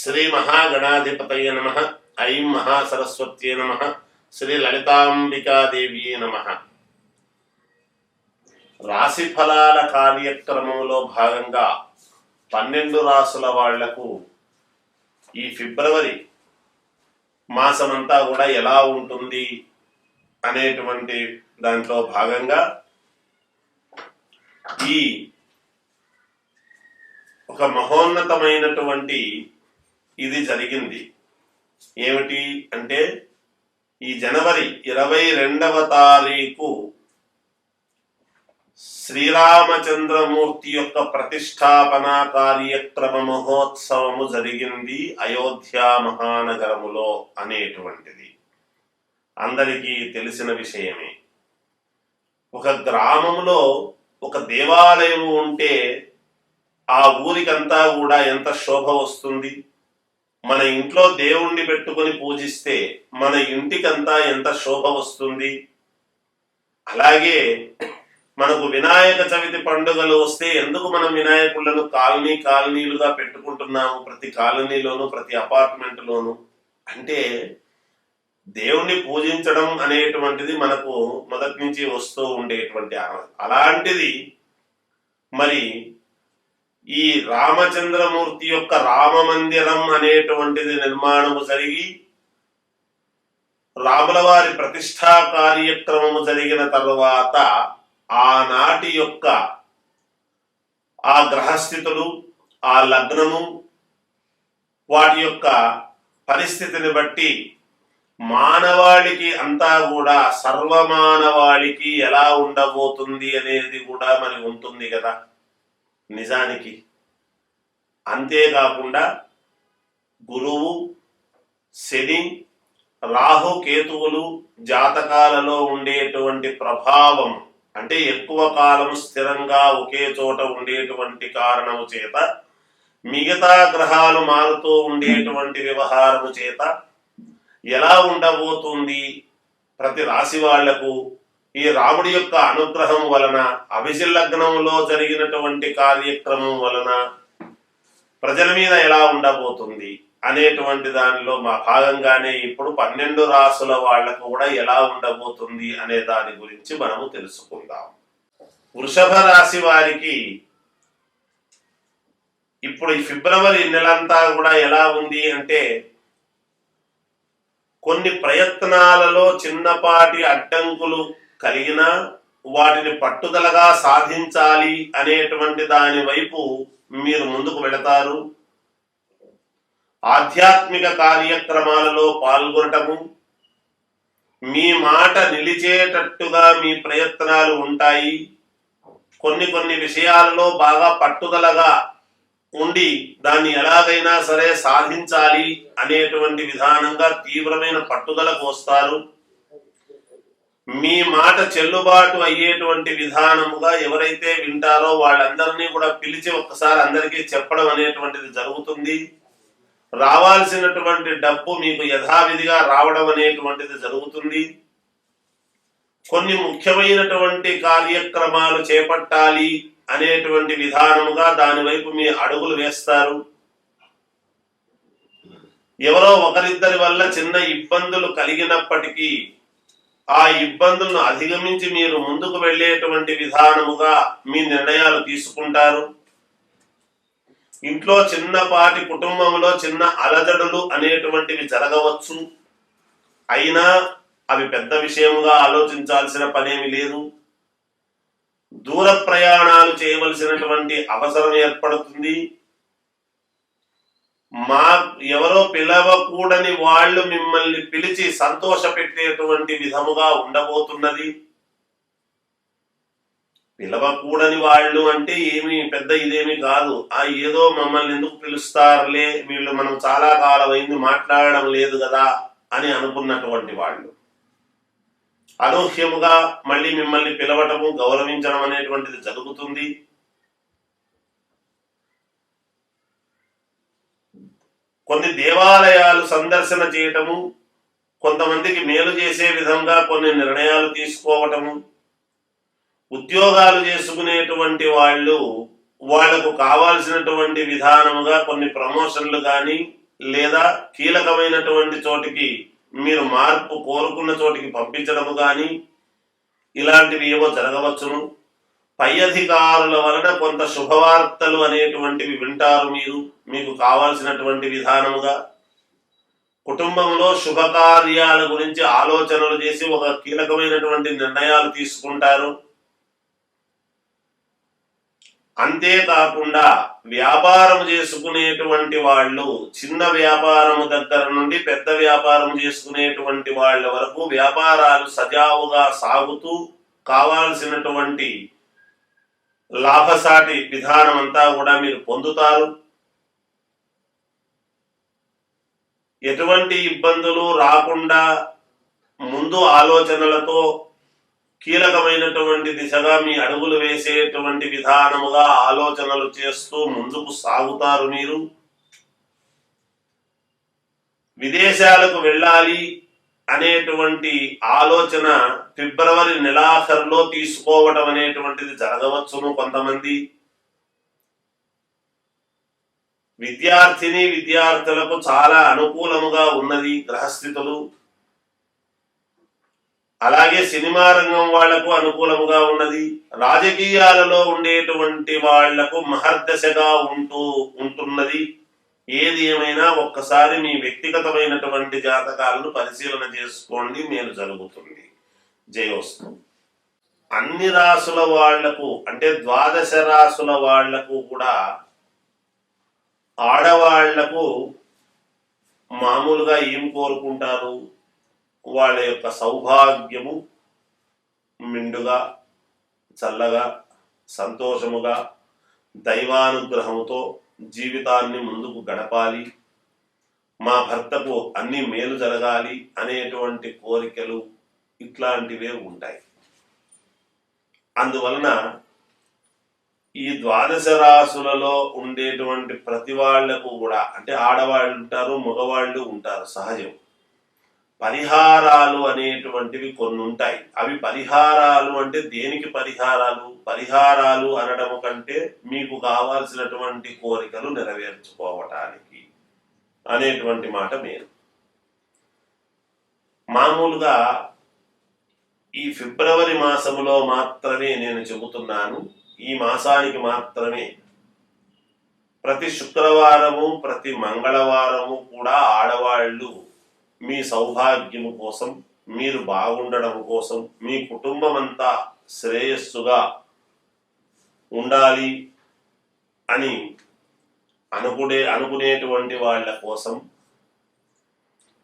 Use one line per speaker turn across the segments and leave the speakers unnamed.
శ్రీ మహాగణాధిపతయ నమ. ఐం మహాసరస్వత్యే నమ. శ్రీ లలితాంబికాదేవి నమ. రాశి ఫలాల కార్యక్రమంలో భాగంగా పన్నెండు రాసుల వాళ్ళకు ఈ ఫిబ్రవరి మాసమంతా కూడా ఎలా ఉంటుంది అనేటువంటి దాంట్లో భాగంగా ఈ ఒక మహోన్నతమైనటువంటి ఇది జరిగింది. ఏమిటి అంటే ఈ జనవరి ఇరవై రెండవ తారీఖు శ్రీరామచంద్రమూర్తి యొక్క ప్రతిష్టాపన కార్యక్రమ మహోత్సవము జరిగింది అయోధ్య మహానగరములో అనేటువంటిది. అందరికీ తెలిసిన విషయమే. ఒక గ్రామంలో ఒక దేవాలయం ఉంటే ఆ ఊరికంతా కూడా ఎంత శోభ వస్తుంది? మన ఇంట్లో దేవుణ్ణి పెట్టుకొని పూజిస్తే మన ఇంటికంతా ఎంత శోభ వస్తుంది? అలాగే మనకు వినాయక చవితి పండుగలు వస్తే ఎందుకు మనం వినాయకులను కాలనీ కాలనీలుగా పెట్టుకుంటున్నాము? ప్రతి కాలనీలోను ప్రతి అపార్ట్మెంట్లోను. అంటే దేవుణ్ణి పూజించడం అనేటువంటిది మనకు మొదటి నుంచి వస్తూ ఉండేటువంటి అలాంటిది మరి ఈ రామచంద్రమూర్తి యొక్క రామ మందిరం అనేటువంటిది నిర్మాణము జరిగి రాముల వారి ప్రతిష్టా కార్యక్రమము జరిగిన తరువాత ఆనాటి యొక్క ఆ గ్రహస్థితులు ఆ లగ్నము వాటి యొక్క పరిస్థితిని బట్టి మానవాళికి అంతా కూడా సర్వమానవాళికి ఎలా ఉండబోతుంది అనేది కూడా మరి ఉంటుంది కదా. నిజానికి అంతేకాకుండా గురువు శని రాహు కేతువులు జాతకాలలో ఉండేటువంటి ప్రభావం అంటే ఎక్కువ కాలం స్థిరంగా ఒకే చోట ఉండేటువంటి కారణము చేత మిగతా గ్రహాలు మారుతూ ఉండేటువంటి వ్యవహారము చేత ఎలా ఉండబోతుంది ప్రతి రాశి వాళ్ళకు ఈ రాముడి యొక్క అనుగ్రహం వలన అభిషిల్లగ్నంలో జరిగినటువంటి కార్యక్రమం వలన ప్రజల మీద ఎలా ఉండబోతుంది అనేటువంటి దానిలో మా భాగంగానే ఇప్పుడు పన్నెండు రాసుల వాళ్ళకు కూడా ఎలా ఉండబోతుంది అనే దాని గురించి మనము తెలుసుకుందాం. వృషభ రాశి వారికి ఇప్పుడు ఈ ఫిబ్రవరి నెలంతా కూడా ఎలా ఉంది అంటే కొన్ని ప్రయత్నాలలో చిన్నపాటి అడ్డంకులు కలిగినా వాటిని పట్టుదలగా సాధించాలి అనేటువంటి దాని వైపు మీరు ముందుకు వెళతారు. ఆధ్యాత్మిక కార్యక్రమాలలో పాల్గొనటము మీ మాట నిలిచేటట్టుగా మీ ప్రయత్నాలు ఉంటాయి. కొన్ని కొన్ని విషయాలలో బాగా పట్టుదలగా ఉండి దాన్ని ఎలాగైనా సరే సాధించాలి అనేటువంటి విధానంగా తీవ్రమైన పట్టుదలకు వస్తారు. మీ మాట చెల్లుబాటు అయ్యేటువంటి విధానముగా ఎవరైతే వింటారో వాళ్ళందరినీ కూడా పిలిచి ఒక్కసారి అందరికీ చెప్పడం అనేటువంటిది జరుగుతుంది. రావాల్సినటువంటి డబ్బు మీకు యథావిధిగా రావడం అనేటువంటిది జరుగుతుంది. కొన్ని ముఖ్యమైనటువంటి కార్యక్రమాలు చేపట్టాలి అనేటువంటి విధానముగా దాని వైపు మీ అడుగులు వేస్తారు. ఎవరో ఒకరిద్దరి వల్ల చిన్న ఇబ్బందులు కలిగినప్పటికీ ఆ ఇబ్బందులను అధిగమించి మీరు ముందుకు వెళ్ళేటువంటి విధానముగా మీ నిర్ణయాలు తీసుకుంటారు. ఇంట్లో చిన్నపాటి కుటుంబంలో చిన్న అలజడులు అనేటువంటివి జరగవచ్చు. అయినా అవి పెద్ద విషయముగా ఆలోచించాల్సిన పనేమి లేదు. దూర ప్రయాణాలు చేయవలసినటువంటి అవసరం ఏర్పడుతుంది. మా ఎవరో పిలవకూడని వాళ్ళు మిమ్మల్ని పిలిచి సంతోష పెట్టేటువంటి విధముగా ఉండబోతున్నది. పిలవకూడని వాళ్ళు అంటే ఏమి పెద్ద ఇదేమి కాదు. ఆ ఏదో మమ్మల్ని ఎందుకు పిలుస్తారులే? వీళ్ళు మనం చాలా కాలం అయింది మాట్లాడడం లేదు కదా అని అనుకున్నటువంటి వాళ్ళు. అనూహ్యముగా మళ్ళీ మిమ్మల్ని పిలవటము గౌరవించడం అనేటువంటిది జరుగుతుంది. కొన్ని దేవాలయాలు సందర్శన చేయటము కొంతమందికి మేలు చేసే విధంగా కొన్ని నిర్ణయాలు తీసుకోవటము ఉద్యోగాలు చేసుకునేటువంటి వాళ్ళు వాళ్ళకు కావాల్సినటువంటి విధానముగా కొన్ని ప్రమోషన్లు కానీ లేదా కీలకమైనటువంటి చోటికి మీరు మార్పు కోరుకున్న చోటికి పంపించడము కానీ ఇలాంటివి ఏవో జరగవచ్చును. పై అధికారుల వలన కొంత శుభవార్తలు అనేటువంటివి వింటారు మీరు మీకు కావాల్సినటువంటి విధానముగా. కుటుంబంలో శుభకార్యాల గురించి ఆలోచనలు చేసి ఒక కీలకమైనటువంటి నిర్ణయాలు తీసుకుంటారు. అంతేకాకుండా వ్యాపారం చేసుకునేటువంటి వాళ్ళు చిన్న వ్యాపారము దగ్గర నుండి పెద్ద వ్యాపారం చేసుకునేటువంటి వాళ్ళ వరకు వ్యాపారాలు సజావుగా సాగుతూ కావాల్సినటువంటి లాభసాటి విధానం అంతా కూడా మీరు పొందుతారు. ఎటువంటి ఇబ్బందులు రాకుండా ముందు ఆలోచనలతో కీలకమైనటువంటి దిశగా మీ అడుగులు వేసేటువంటి విధానముగా ఆలోచనలు చేస్తూ ముందుకు సాగుతారు మీరు. విదేశాలకు వెళ్ళాలి అనేటువంటి ఆలోచన ఫిబ్రవరి నెలాఖరులో తీసుకోవటం అనేటువంటిది జరగవచ్చును కొంతమంది. విద్యార్థిని విద్యార్థులకు చాలా అనుకూలముగా ఉన్నది గ్రహస్థితులు. అలాగే సినిమా రంగం వాళ్ళకు అనుకూలముగా ఉన్నది. రాజకీయాలలో ఉండేటువంటి వాళ్ళకు మహర్దశగా ఉంటూ ఉంటున్నది. ఏది ఏమైనా ఒక్కసారి మీ వ్యక్తిగతమైనటువంటి జాతకాలను పరిశీలన చేసుకోండి మేలు జరుగుతుంది. జయోస్తు అన్ని రాసుల వాళ్ళకు అంటే ద్వాదశ రాసుల వాళ్ళకు కూడా ఆడవాళ్ళకు మామూలుగా ఏం కోరుకుంటారు? వాళ్ళ యొక్క సౌభాగ్యము మిండుగా చల్లగా సంతోషముగా దైవానుగ్రహముతో జీవితాన్ని ముందుకు గడపాలి. మా భర్తకు అన్ని మేలు జరగాలి అనేటువంటి కోరికలు ఇట్లాంటివే ఉంటాయి. అందువలన ఈ ద్వాదశ రాసులలో ఉండేటువంటి ప్రతి వాళ్ళకు కూడా అంటే ఆడవాళ్ళు ఉంటారు మగవాళ్ళు ఉంటారు సహజం. పరిహారాలు అనేటువంటివి కొన్ని ఉంటాయి అవి పరిహారాలు అంటే దేనికి పరిహారాలు? పరిహారాలు అనడము కంటే మీకు కావాల్సినటువంటి కోరికలు నెరవేర్చుకోవటానికి అనేటువంటి మాట మీరు మామూలుగా ఈ ఫిబ్రవరి మాసములో మాత్రమే నేను చెబుతున్నాను. ఈ మాసానికి మాత్రమే. ప్రతి శుక్రవారము ప్రతి మంగళవారము కూడా ఆడవాళ్ళు మీ సౌభాగ్యము కోసం మీరు బాగుండడం కోసం మీ కుటుంబం అంతా శ్రేయస్సుగా ఉండాలి అని అనుకునే అనుకునేటువంటి వాళ్ళ కోసం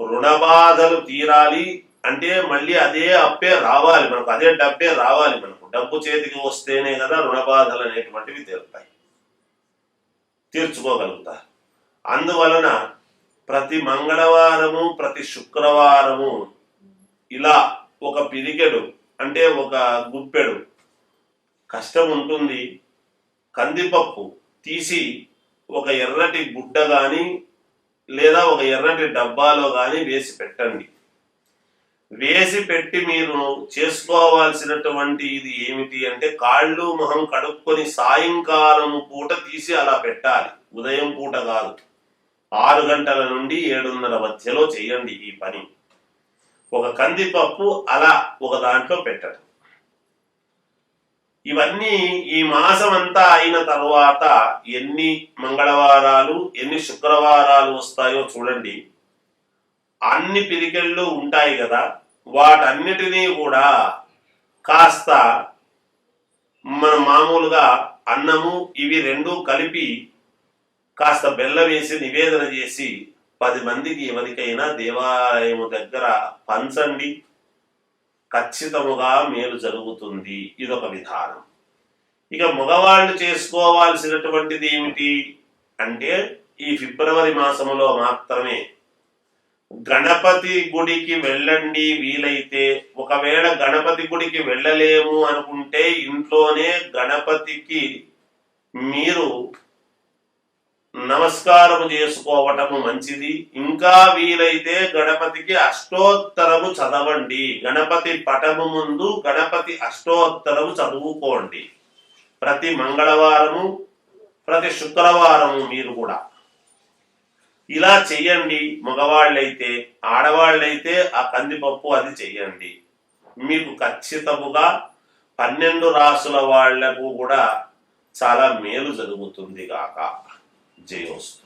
రుణ బాధలు తీరాలి అంటే మళ్ళీ అదే అప్పే రావాలి మనకు అదే డబ్బే రావాలి మనకు. డబ్బు చేతికి వస్తేనే కదా రుణ బాధలు అనేటువంటివి తీరుతాయి. తీర్చుకోగలుగుతారు. అందువలన ప్రతి మంగళవారము ప్రతి శుక్రవారము ఇలా ఒక పిరికెడు అంటే ఒక గుప్పెడు. కష్టం ఉంటుంది. కందిపప్పు తీసి ఒక ఎర్రటి గుడ్డ కానీ లేదా ఒక ఎర్రటి డబ్బాలో కానీ వేసి పెట్టండి. వేసి పెట్టి మీరు చేసుకోవాల్సినటువంటి ఇది ఏమిటి అంటే కాళ్ళు మొహం కడుక్కొని సాయంకాలం పూట తీసి అలా పెట్టాలి. ఉదయం పూట కాదు. ఆరు గంటల నుండి ఏడున్నర మధ్యలో చేయండి ఈ పని. ఒక కందిపప్పు అలా ఒక దాంట్లో పెట్టడం. ఇవన్నీ ఈ మాసం అంతా అయిన తర్వాత ఎన్ని మంగళవారాలు ఎన్ని శుక్రవారాలు వస్తాయో చూడండి. అన్ని పిరికెళ్ళు ఉంటాయి కదా వాటన్నిటినీ కూడా కాస్త మన మామూలుగా అన్నము ఇవి రెండు కలిపి కాస్త బెల్లం వేసి నివేదన చేసి పది మందికి ఎవరికైనా దేవాలయము దగ్గర పంచండి. ఖచ్చితముగా మేలు జరుగుతుంది. ఇదొక విధానం. ఇక మగవాళ్ళు చేసుకోవాల్సినటువంటిది ఏమిటి అంటే ఈ ఫిబ్రవరి మాసములో మాత్రమే గణపతి గుడికి వెళ్ళండి వీలైతే. ఒకవేళ గణపతి గుడికి వెళ్ళలేము అనుకుంటే ఇంట్లోనే గణపతికి మీరు నమస్కారము చేసుకోవటము మంచిది. ఇంకా వీలైతే గణపతికి అష్టోత్తరము చదవండి. గణపతి పటము ముందు గణపతి అష్టోత్తరము చదువుకోండి. ప్రతి మంగళవారము ప్రతి శుక్రవారము మీరు కూడా. ఇలా చెయ్యండి. మగవాళ్ళైతే ఆడవాళ్ళైతే ఆ కందిపప్పు అది చెయ్యండి. మీకు ఖచ్చితముగా పన్నెండు రాసుల వాళ్ళకు కూడా చాలా మేలు జరుగుతుంది గాక. జయోస్తు